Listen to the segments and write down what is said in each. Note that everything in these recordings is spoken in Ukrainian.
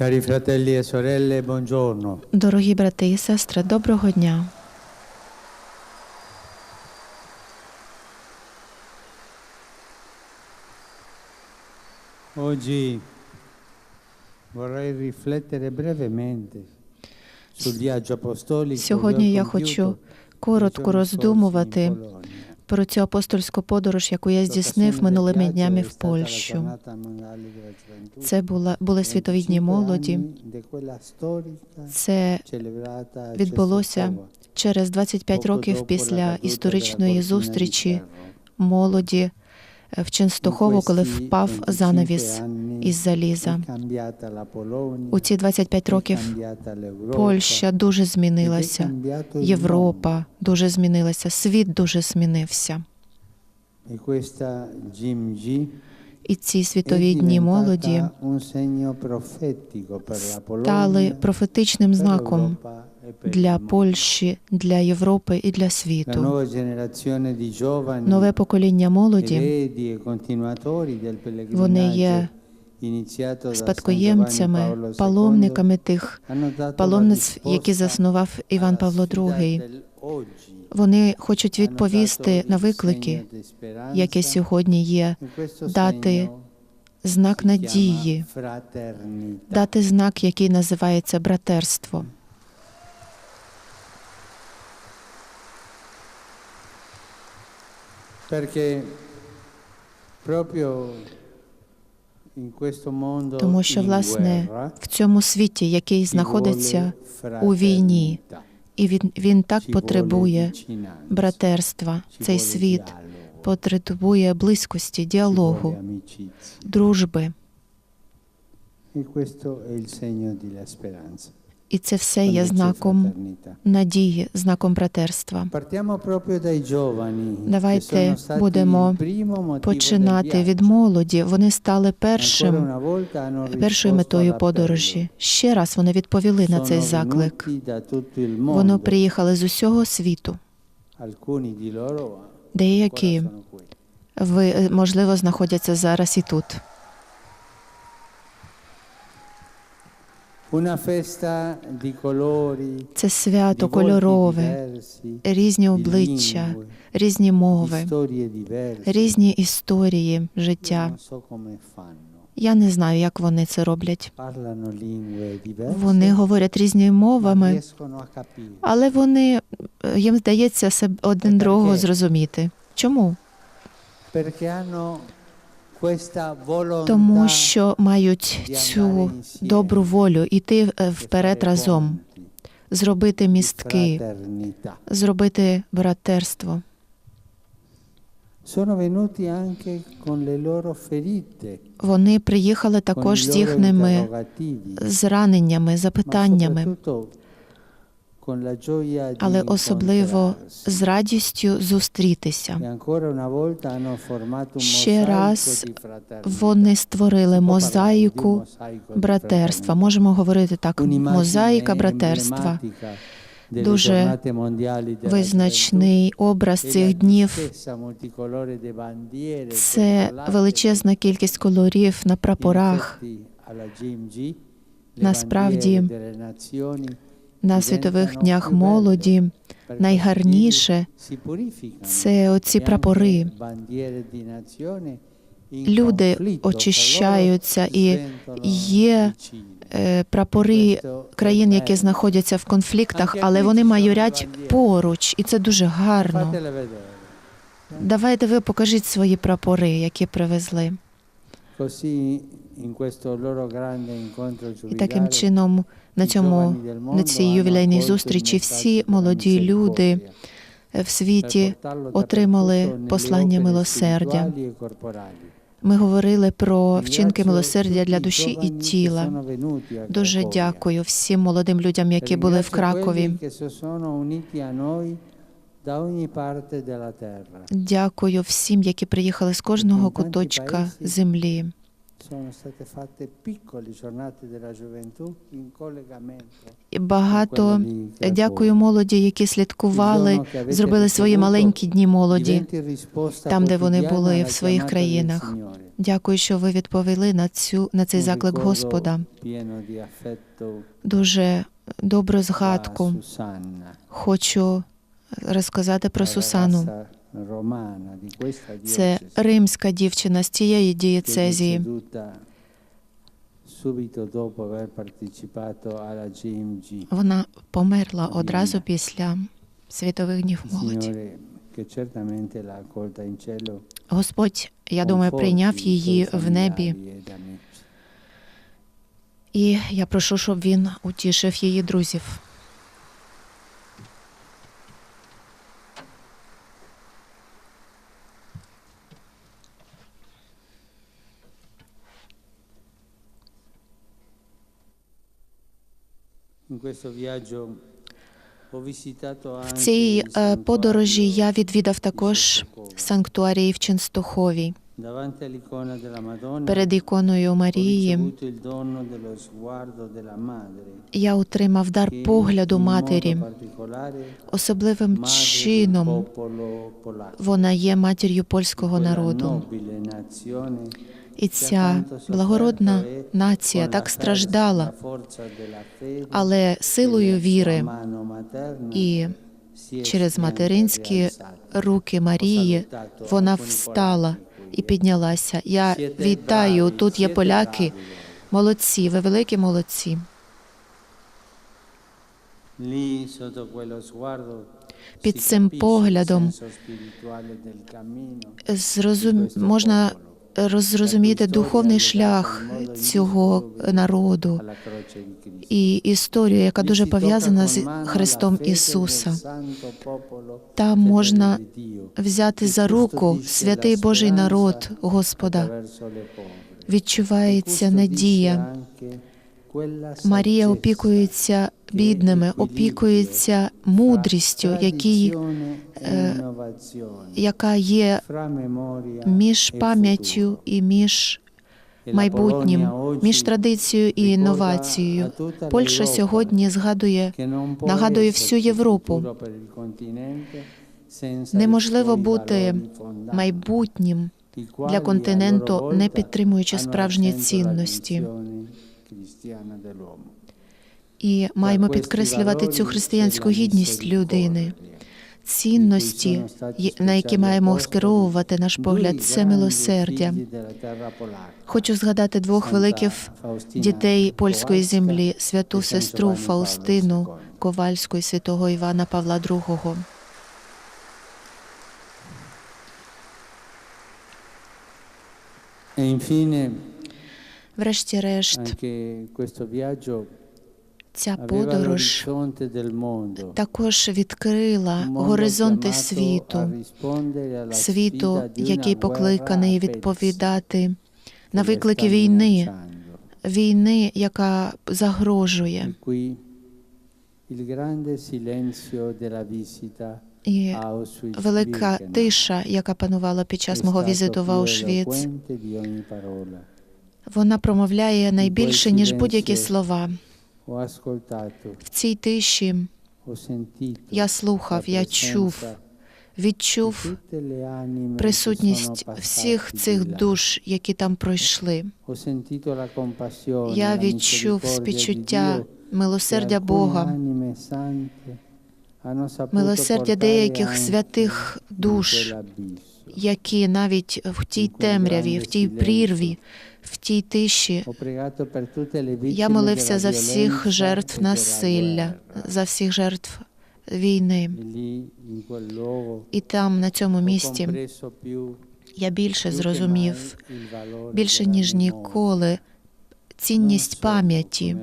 Cari fratelli e sorelle, buongiorno. Дорогі брати і сестри, доброго дня. Oggi vorrei riflettere brevemente sul viaggio apostolico Сьогодні я хочу коротко роздумувати. Про цю апостольську подорож, яку я здійснив минулими днями в Польщу. Це була були світові дні молоді. Це відбулося через 25 poco років після історичної зустрічі молоді в Ченстухову, коли впав занавіс із заліза. У ці 25 è років Польща дуже змінилася. Європа дуже змінилася, світ дуже змінився. E І ці світові дні молоді стали профетичним знаком e для. Польщі, для Європи і для світу. Нове покоління молоді e Вони є спадкоємцями, паломниками тих паломництв, які заснував Іван Павло II. Вони хочуть відповісти на виклики, яке сьогодні є, дати знак надії, дати знак, який називається братерство. Тому що, власне, в цьому світі, який знаходиться у війні, і він, він так потребує братерства. Цей світ потребує близькості, діалогу, дружби. E. І це все є знаком надії, знаком братерства. Давайте будемо Починати від молоді. Вони стали першим, першою метою подорожі. Ще раз вони відповіли на цей заклик. Вони приїхали з усього світу. Деякі ви е, можливо знаходяться зараз і тут. Це свято кольорове, різні обличчя, різні мови, різні історії життя. Я не знаю, як вони це роблять. Вони говорять різними мовами, але вони е, їм здається один другого зрозуміти. Чому? Тому що мають цю добру волю іти е, вперед разом, зробити містки, зробити братерство. Вони приїхали також з їхніми зраненнями, запитаннями, але особливо з радістю зустрітися. E Ще раз. Вони створили мозаїку братерства. Можемо говорити так: мозаїка братерства. Дуже Визначний образ цих днів це величезна кількість кольорів на прапорах. Насправді, На світових днях молоді найгарніше це оці прапори. Люди очищаються, і є е, прапори країн, які знаходяться в конфліктах, але вони майорять поруч, і це дуже гарно. Давайте ви покажіть свої прапори, які привезли. І таким чином на цьому на цій ювілейній зустрічі всі молоді люди в світі отримали послання милосердя. e. Ми говорили про вчинки милосердя для душі і тіла. Дуже дякую всім молодим людям, які були в Кракові. Дякую всім, які приїхали з кожного куточка землі. багато дякую молоді, які слідкували, зробили свої маленькі дні молоді. Там, де вони були в своїх країнах. Дякую, що ви відповіли на цю на цей заклик Господа. Дуже добру згадку. Хочу розказати про Сусану. Це римська дівчина з è дієцезії. Вона померла одразу після світових днів молоді. Господь, я думаю, прийняв її в небі. І я прошу, щоб він утішив її друзів. In questo viaggio ho visitato В цій е, подорожі я відвідав також санктуарії в Madonna Перед іконою Марії я отримав дар погляду матері. Особливим чином вона є матір'ю польського народу. І ця благородна нація так страждала, але силою віри і через материнські руки Марії вона встала і піднялася. Я вітаю, тут є поляки. Молодці, ви великі молодці. Під цим поглядом Зрозум... можна розрозуміти духовний шлях цього народу і історію, яка дуже пов'язана з Христом Ісуса. Там можна взяти за руку святий Божий народ Господа. Відчувається надія. Марія опікується бідними, опікується мудрістю, який, е, яка є між пам'яттю і між майбутнім, між традицією і інновацією. Польща сьогодні згадує нагадує всю Європу. Неможливо бути майбутнім для континенту, не підтримуючи справжні цінності. І маємо підкреслювати цю християнську гідність людини. Цінності, на які маємо скеровувати наш погляд, це милосердя. Хочу згадати двох великих дітей польської землі, святу сестру Фаустину Ковальську і святого Івана Павла II. E infine Врешті-решт, ця подорож також відкрила горизонти світу, світу, який покликаний відповідати на виклики війни, війни, яка загрожує. E І велика тиша, яка панувала під час мого візиту в Аушвіц, вона промовляє найбільше, ніж будь-які слова. В цій тиші я слухав, я чув, відчув присутність всіх цих душ, які там пройшли. Я відчув співчуття, милосердя Бога, милосердя деяких святих душ, які навіть в тій темряві, в тій прірві, в тій тиші Я молився за всіх жертв насилля, за всіх жертв війни. І там, на цьому місці, я більше зрозумів, більше ніж ніколи, цінність пам'яті,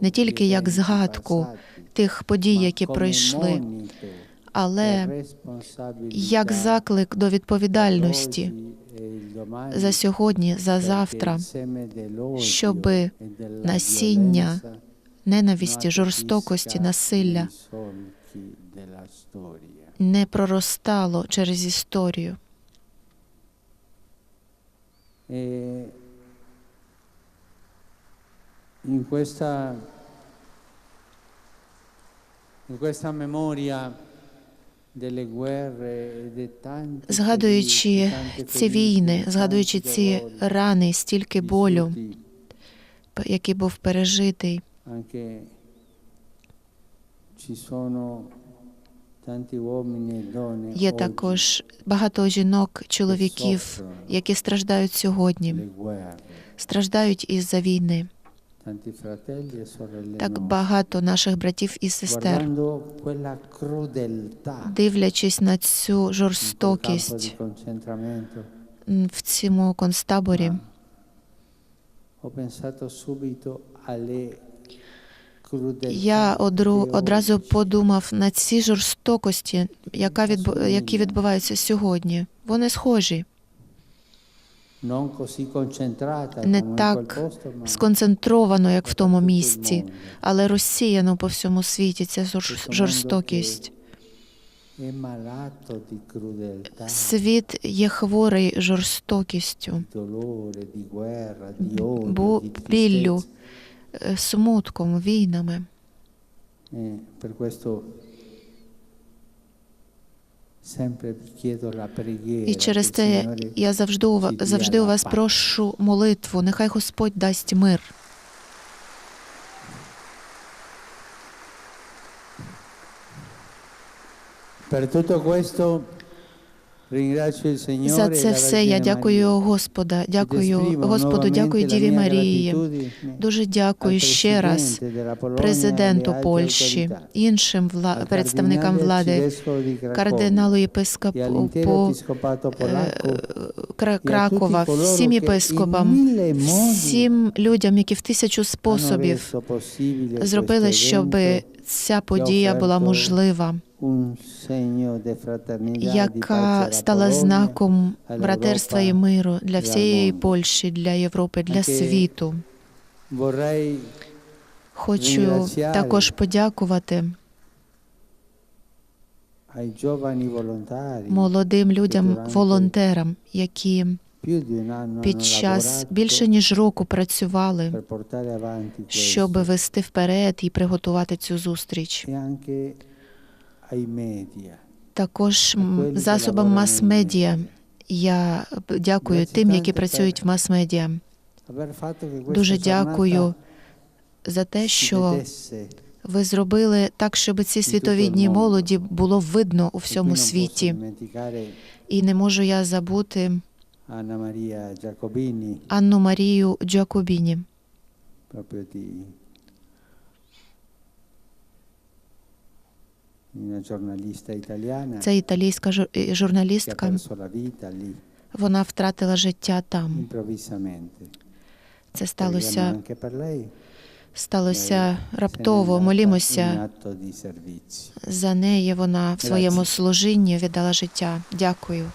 не тільки як згадку тих подій, які пройшли, але як заклик до відповідальності e за сьогодні, за завтра, e della насіння ненависті, жорстокості, насилля не проростало через історію. E in questa, in questa memoria Згадуючи ці війни, згадуючи ці рани, стільки болю, який був пережитий, e є також багато жінок, чоловіків, які страждають сьогодні, страждають із-за війни. E Так багато наших братів і сестер, дивлячись на цю жорстокість в цьому концтаборі, я одру, одразу подумав на ці жорстокості, яка відбу, які відбуваються сьогодні. Вони схожі, не так сконцентровано, як в тому місці, але розсіяно по всьому світі ця жорстокість. Світ є хворий жорстокістю, di біллю, е, смутком, війнами. І через те я завжди у вас, завжди у вас прошу молитву. Нехай Господь дасть мир. Per tutto questo За e це все я дякую. Господа, дякую Господу, дякую Діві Марії. Дуже дякую ще раз e президенту Польщі, іншим вла... представникам влади, кардиналу e єпископу по е, e Кракова, всім єпископам, всім людям, які в тисячу способів зробили, щоб ця подія була можлива, яка стала знаком братерства і миру для e всієї. Польщі, для Європи, для світу. Хочу також подякувати молодим людям, волонтерам, які під час більше ніж року працювали, щоб вести вперед і приготувати цю зустріч. Також засобам мас-медіа. Я дякую тим, які працюють в мас-медіа. Дуже дякую за те, що ви зробили так, щоб ці світові дні молоді було видно у всьому світі. І не можу я забути Анну Марію Джакобіні. Це італійська е, журналістка. Вона втратила життя там. Це сталося, сталося раптово. Молімося за неї. Вона в своєму служінні віддала життя. Дякую.